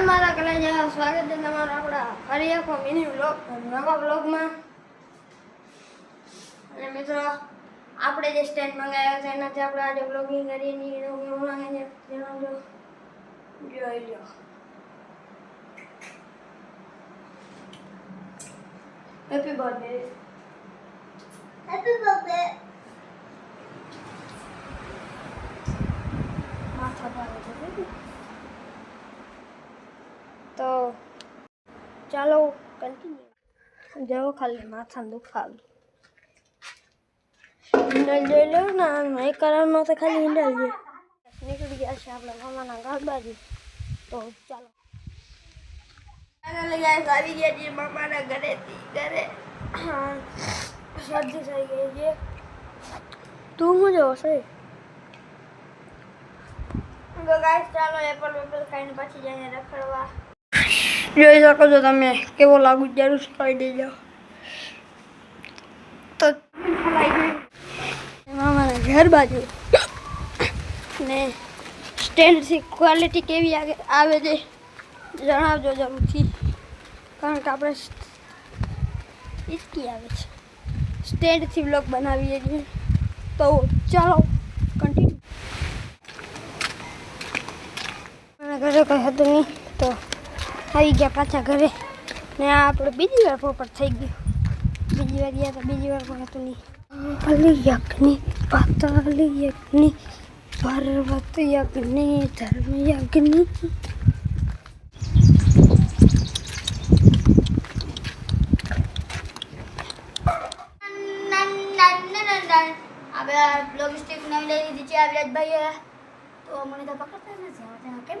હાય મારા કલેજા સ્વાગત છે તમારું આપણા ફરી એક મિની વ્લોગ નવા વ્લોગમાં અને મિત્રો આપણે જે સ્ટેન્ડ મંગાવ્યો છે એનાથી આપણે આજે બ્લોગિંગ કરીએ છીએ એનો કેવું લાગે છે જણાવજો જોઈ લો હેપી બર્થડે હેપી બર્થડે માથા ભારે છે. તો ચાલો કન્ટિન્યુ જવો ખાલી માથા દુખાવ. હિન્ડલ જોઈ લો ને એક કરવાનો તો ખાલી હિન્ડલ જોઈ. નીકળી ગયા છે આપણે મામાના ઘર તો ચાલો. ઘરેથી ઘરે શરદી થઈ ગઈ છે. તું હું જો સહી તો ગાઈસ ચાલો એપલ વેપલ ખાઈને પછી જઈને રખડવા. જોઈ શકો છો તમે કેવો લાગુ જરૂર કહી દેજો. તો મામાના ઘર બાજુ ને સ્ટેન્ડથી ક્વોલિટી કેવી આવે છે જણાવજો જરૂરથી. કારણ કે આપણે ઇસકી આવે છે. સ્ટેન્ડથી બ્લોગ બનાવીએ છીએ. તો ચાલો કન્ટિન્યુ મારા ઘરે કંઈ હતું નહીં, તો આવી ગયા પાછા ઘરે. ને આ આપણે બીજી વાર પોપટ થઈ ગયું. બીજી વાર ગયા તો બીજી વાર પણ હતું નહીં. પલી યજ્ઞ પર્વત યજ્ઞ ધર્મ યજ્ઞ આપણે બ્લોગ સ્ટીક નવી લઈ લીધી છે આ વિરાજભાઈએ તો મને તો પકડતા નથી આવતા કેમ?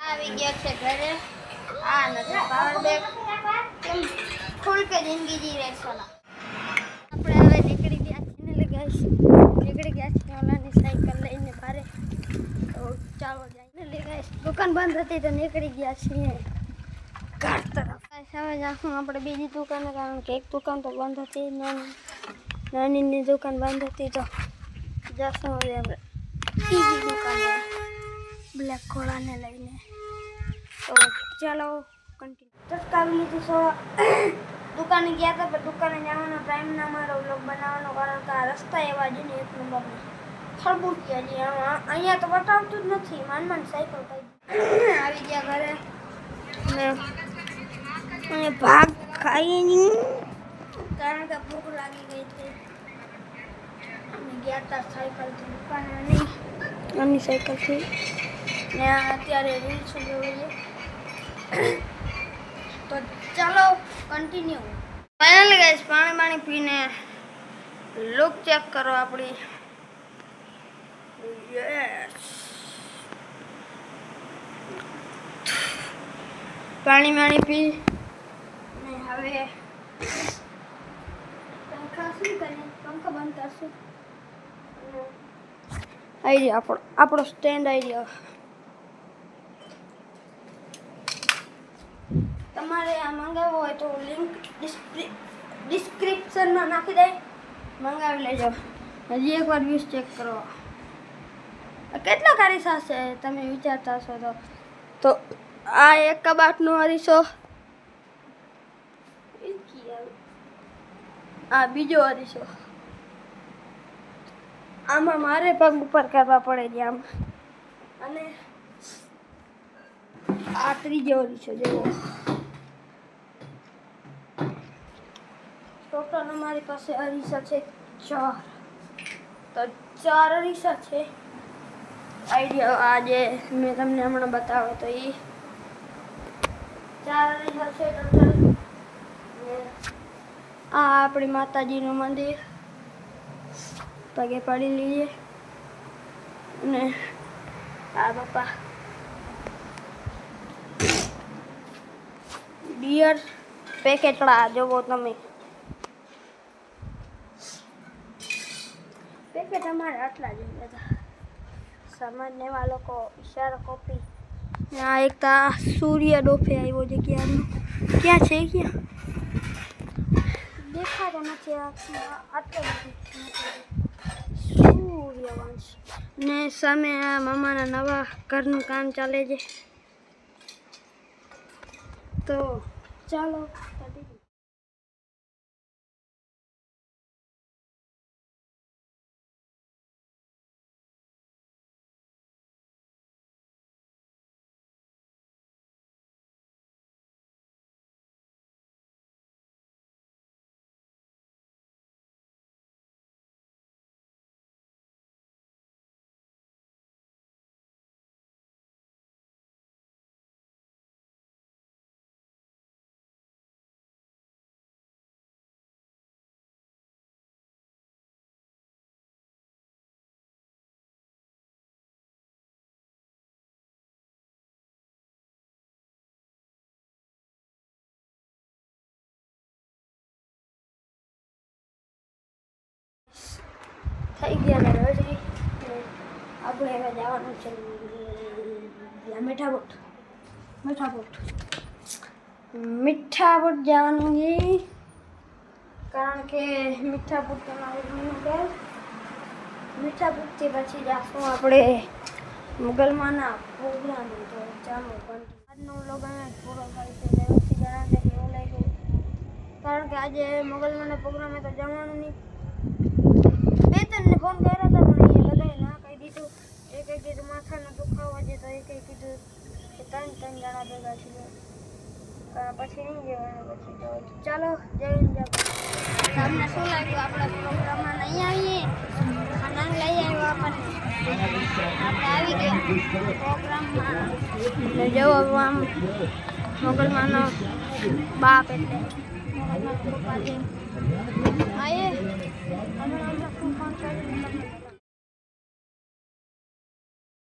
આવી ગયા છે ઘરે આ નથી પાવર બેગ ખુલ કે જિંદગી જી રહે સોના આપણે હવે નીકળી ગયા છીએ ને ગાઈસ નીકળી ગયા છીએ ઓલાની સાયકલ લઈને બારે તો ચાલો જઈને લે ગાઈસ દુકાન બંધ હતી તો નીકળી ગયા છીએ ઘર તરફ ગાઈસ હવે જાશું આપણે બીજી દુકાને કારણ કે એક દુકાન તો બંધ હતી નાની નાનીની દુકાન બંધ હતી તો જશું હવે આપણે બીજી દુકાને બ્લેક ઘોડાને લઈને. તો ચાલો કન્ટિન્યુ ચટકાવી લીધું સો દુકાને ગયા હતા, પણ દુકાને જવાનો ટાઈમ ના મારો બ્લોગ બનાવવાનો, કારણ કે આ રસ્તા એવા જ ને એક નંબરના. ખરબૂટિયા છે અહીંયા તો બતાવતું જ નથી. માન માન સાયકલ કઈ આવી ગયા ઘરે. અને ભાગ ખાઈ કારણ કે ભૂખ લાગી ગઈ હતી. અમે ગયા હતા સાયકલથી દુકાને. નહીં આની સાયકલથી ને આ અત્યારે રીલ્સ જોઈએ તો ચાલો કન્ટિન્યુ ફાઇનલી ગાઈસ પાણી પાણી પીને લુક ચેક કરો આપણી. યસ પાણી પાણી પી. ને હવે પંખા શું કરીએ? પંખો બંધ કરશું રહ્યો આપણો આપણો સ્ટેન્ડ આઈડિયા તમારે આ મંગાવવો હોય તો લિંક ડિસ્ક્રિપ્શનમાં નાખી દે. મંગાવી લેજો. હજી એકવાર વ્યૂઝ ચેક કરો. કેટલા અરીસા છે તમે વિચારતા હશો તો. તો આ એક કબાટનો અરીસો. આ બીજો અરીસો. આમાં મારે પગ ઉપર કરવા પડે છે આમ. અને આ ત્રીજી ઓલી છે જેવો. ટોટલ અમારી પાસે અરીસા છે ચાર. તો ચાર અરીસા છે. આઈડિયા આજે મેં તમને હમણાં બતાવ્યો તો એ ચાર અરીસા છે આ આપણી માતાજીનું મંદિર. પગે પડી લઈએ અને આ બાપા બિયર પેકેટડા જોવો તમે પેકેટ અમારે આટલા જ બધા સામાન્ય એવા લોકો ઈશારો કોપી આ એક તા સૂર્ય ડોફે આવ્યો છે ક્યારનો ક્યાં છે એ ક્યાં દેખાતો નથી આ આટલો નથી સૂર્યવંશ ને સામે આ મામાના નવા ઘરનું કામ ચાલે છે. તો ચાલો. થઈ ગયા ને રજડી આપણે હવે જવાનું છે મીઠાબોટ મીઠા બોટ. મીઠા બોટ. મીઠા બોટ જવાનું છે કારણ કે મીઠા તમારી તમારું ઘરનું ઘર મીઠા બોટથી પછી જાશું આપણે મુગલમાંના પ્રોગ્રામ તો ચાલો પણ આજનો વ્લોગ અમે પૂરો કરી છે વ્યવસ્થિત જણાવશે કેવું લાગ્યું. કારણ કે આજે મુગલમાંના પ્રોગ્રામે તો જવાનું નહીં. ફોન કર્યા હતા પણ અહીંયા લગાવી ના કહી દીધું. એ એક કીધું માથાનો દુખાવો છે તો એ એક કીધું કે ત્રણ ત્રણ જણા ભેગા છે પછી નહીં જવાનું પછી તો ચાલો હિન્દ, જય તમને શું લાગ્યું? આપણા પ્રોગ્રામમાં નહીં આવીએ? આનંદ લઈ આવ્યો આપણને. આપણે આવી ગયા પ્રોગ્રામમાં. જવો આમ મોગલમાનો બાપ એટલે. મોગલમાનો પપ્પા છે આયે હમણાં